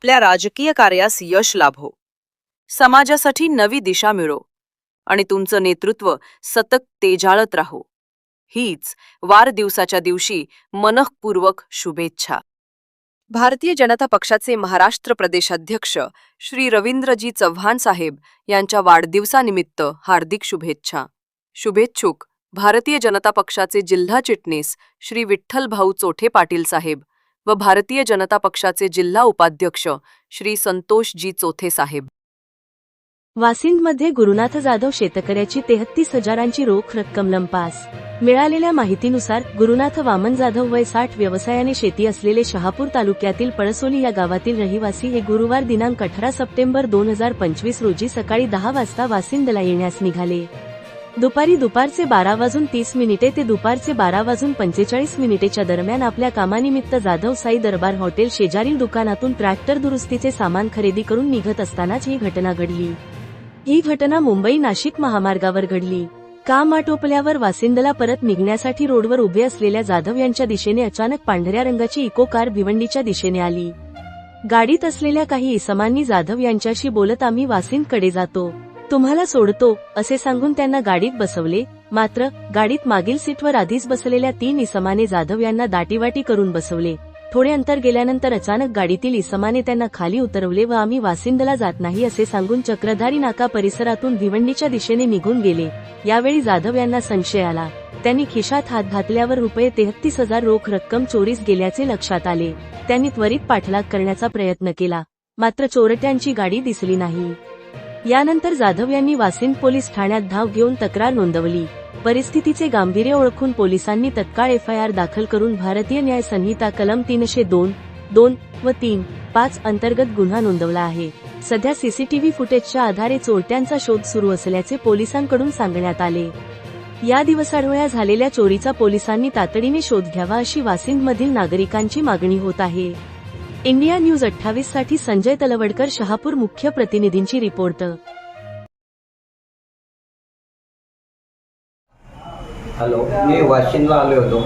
आपल्या राजकीय कार्यास यश लाभो. समाजासाठी नवी दिशा मिळो आणि तुमचं नेतृत्व सतत तेजाळत राहो. हीच वाढदिवसाच्या दिवशी मनःपूर्वक शुभेच्छा. भारतीय जनता पक्षाचे महाराष्ट्र प्रदेशाध्यक्ष श्री रवींद्रजी चव्हाण साहेब यांच्या वाढदिवसानिमित्त हार्दिक शुभेच्छा. शुभेच्छुक भारतीय जनता पक्षाचे जिल्हा चिटणीस श्री विठ्ठल भाऊ चोठे पाटील साहेब व भारतीय जनता पक्षाचे जिल्हा उपाध्यक्ष श्री संतोषजी चोथे साहेब. वासिंदमध्ये गुरुनाथ जाधव शेतकऱ्याची तेहत्तीस हजारांची रोख रक्कम लंपास. मिळालेल्या माहितीनुसार गुरुनाथ वामन जाधव वय साठ व्यवसायाने शेती असलेले शहापूर तालुक्यातील पळसोली या गावातील रहिवासी हे गुरुवार दिनांक अठरा सप्टेंबर दोन हजार पंचवीस रोजी सकाळी दहा वाजता वासिंदला येण्यास निघाले. दुपारी दुपारचे बारा वाजून तीस मिनिटे ते दुपारचे बारा वाजून पंचेचाळीस मिनिटेच्या दरम्यान आपल्या कामानिमित्त जाधव साई दरबार हॉटेल शेजारील दुकानातून ट्रॅक्टर दुरुस्तीचे सामान खरेदी करून निघत असतानाच ही घटना घडली. ही घटना मुंबई नाशिक महामार्गावर घडली. काम आटोपल्यावर वासिंदला परत निघण्यासाठी रोडवर उभे असलेल्या जाधव यांच्या दिशेने अचानक पांढऱ्या रंगाची इको कार भिवंडीच्या दिशेने आली. गाडीत असलेल्या काही इसमांनी जाधव यांच्याशी बोलत आम्ही वासिंदकडे जातो. तुम्हाला सोडतो असे सांगून त्यांना गाडीत बसवले. मात्र गाडीत मागील सीटवर आधीच बसलेल्या तीन इसमाने जाधव यांना दाटीवाटी करून बसवले. थोडे अंतर गेल्यानंतर अचानक गाडीतील इसमाने त्यांना खाली उतरवले व आम्ही वासिंदला जात नाही असे सांगून चक्रधारी नाका परिसरातून भिवंडीच्या दिशेने निघून गेले. यावेळी जाधव यांना संशय आला. त्यांनी खिशात हात घातल्यावर रुपये तेहतीस हजार रोख रक्कम चोरीस गेल्याचे लक्षात आले. त्यांनी त्वरित पाठलाग करण्याचा प्रयत्न केला. मात्र चोरट्यांची गाडी दिसली नाही. यानंतर जाधव यांनी वासिंद पोलीस ठाण्यात धाव घेऊन तक्रार नोंदवली. परिस्थितीचे गांभीर्य ओळखून पोलिसांनी तत्काळ एफ आय आर दाखल करून भारतीय न्याय संहिता कलम तीनशे दोन दोन व तीन पाच अंतर्गत गुन्हा नोंदवला आहे. सध्या सीसीटीव्ही फुटेजच्या आधारे चोरट्यांचा शोध सुरू असल्याचे पोलिसांकडून सांगण्यात आले. या दिवसाढोळ्या झालेल्या चोरीचा पोलिसांनी तातडीने शोध घ्यावा अशी वासिंदमधील नागरिकांची मागणी होत आहे. इंडिया न्यूज अठ्ठावीससाठी संजय तलवडकर शहापूर मुख्य प्रतिनिधींची रिपोर्ट. हॅलो मी वाशिमला आलो होतो.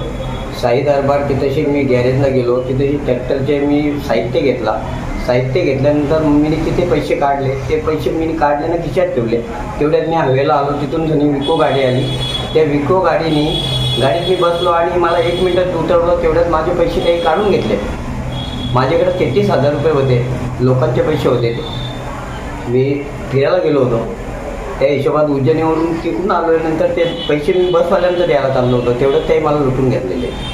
साई दरबार तिथेशी मी गॅरेजला गेलो. तिथेशी ट्रॅक्टरचे मी साहित्य घेतला. साहित्य घेतल्यानंतर मी तिथे पैसे काढले? ते पैसे मी काढले ना खिशात ठेवले. तेवढ्यात मी हवेला आलो. तिथून जुनी विको गाडी आली. त्या विको गाडीने गाडीत मी बसलो आणि मला एक मिनटात उतरवलं. तेवढ्यात माझे पैसे काही काढून घेतले. माझ्याकडे तेहतीस हजार रुपये होते. लोकांचे पैसे होते ते. मी फिरायला गेलो होतो. त्या हिशोबात उज्जैनीवरून तिकडून आलो नंतर ते पैसे मी बसवाल्यानंतर द्यायला चाललो होतो. तेवढं ते मला लुटून घेतलेले.